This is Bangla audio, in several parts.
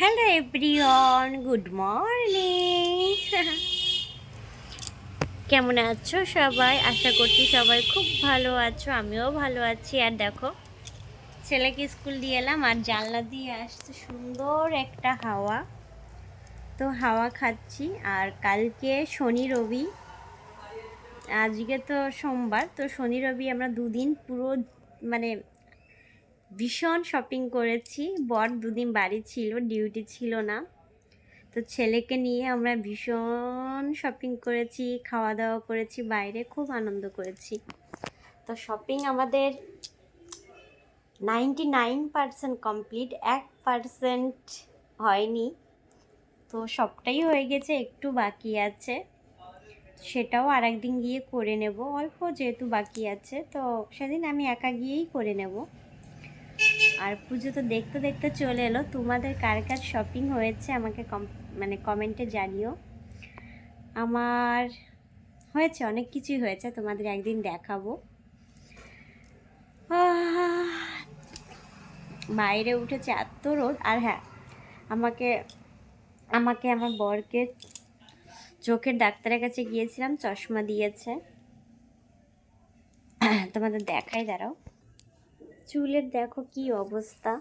হ্যালো এভরিওয়ান গুড মর্নিং কেমন আছো সবাই? আশা করছি সবাই খুব ভালো আছো, আমিও ভালো আছি। আর দেখো, ছেলেকে স্কুল দিয়ে এলাম, আর জানলা দিয়ে আসছে সুন্দর একটা হাওয়া। তো হাওয়া খাচ্ছি, আর কালকে শনি রবি, আজকে তো সোমবার, তো শনি রবি আমরা দুদিন পুরো মানে ভীষণ শপিং করেছি। বর দুদিন বাড়ি ছিল ডিউটি ছিল না। তো ছেলেকে নিয়ে আমরা ভীষণ শপিং করেছি খাওয়া দাওয়া করেছি, বাইরে খুব আনন্দ করেছি। তো শপিং আমাদের নাইনটি নাইন পারসেন্ট কমপ্লিট এক পারসেন্ট হয়নি। তো সবটাই হয়ে গেছে, একটু বাকি আছে। সেটাও আর একদিন গিয়ে করে নেব। অল্প যেহেতু বাকি আছে, তো সেদিন আমি একা গিয়েই করে নেব। আর পুজো তো দেখতে দেখতে চলে এলো। তোমাদের কার কার শপিং হয়েছে আমাকে কম মানে কমেন্টে জানিও। আমার হয়েছে, অনেক কিছুই হয়েছে, তোমাদের একদিন দেখাবো। বাইরে উঠেছে এত রোদ। আর হ্যাঁ আমাকে আমাকে আমার বরকে চোখের ডাক্তারের কাছে গিয়েছিলাম, চশমা দিয়েছে। তোমাদের দেখাই দাঁড়াও। চুলের দেখো কি অবস্থা।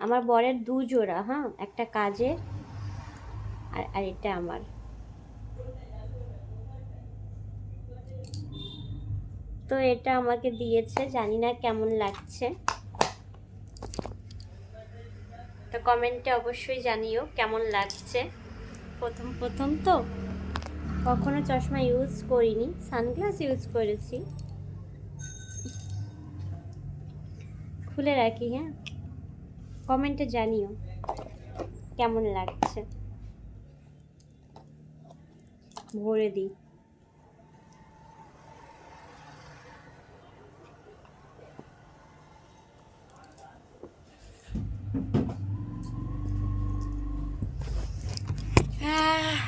আমার বরের দু জোড়া হ্যাঁ একটা কাজে আর আর এটা আমার। তো এটা আমাকে দিয়েছে, জানি না কেমন লাগছে। তো কমেন্টে অবশ্যই জানিও কেমন লাগছে। প্রথম প্রথম তো কখনো চশমা ইউজ করিনি, সানগ্লাস ইউজ করেছি। খুলে রাখি হ্যাঁ? কমেন্টে জানিও কেমন লাগছে। ভরে দিই।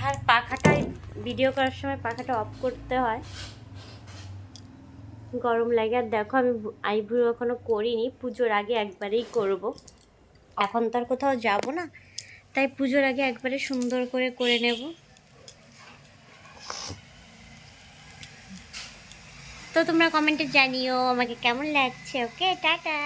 আর পাখাটাই ভিডিও করার সময় পাখাটা অফ করতে হয়। গরম লাগে। আর দেখো, আমি আইব্রো এখনও করিনি, পুজোর আগে একবারেই করব। এখন তো আর কোথাও যাব না, তাই পুজোর আগে একবারে সুন্দর করে করে নেব। তো তোমরা কমেন্টে জানিও আমাকে কেমন লাগছে। Okay tata!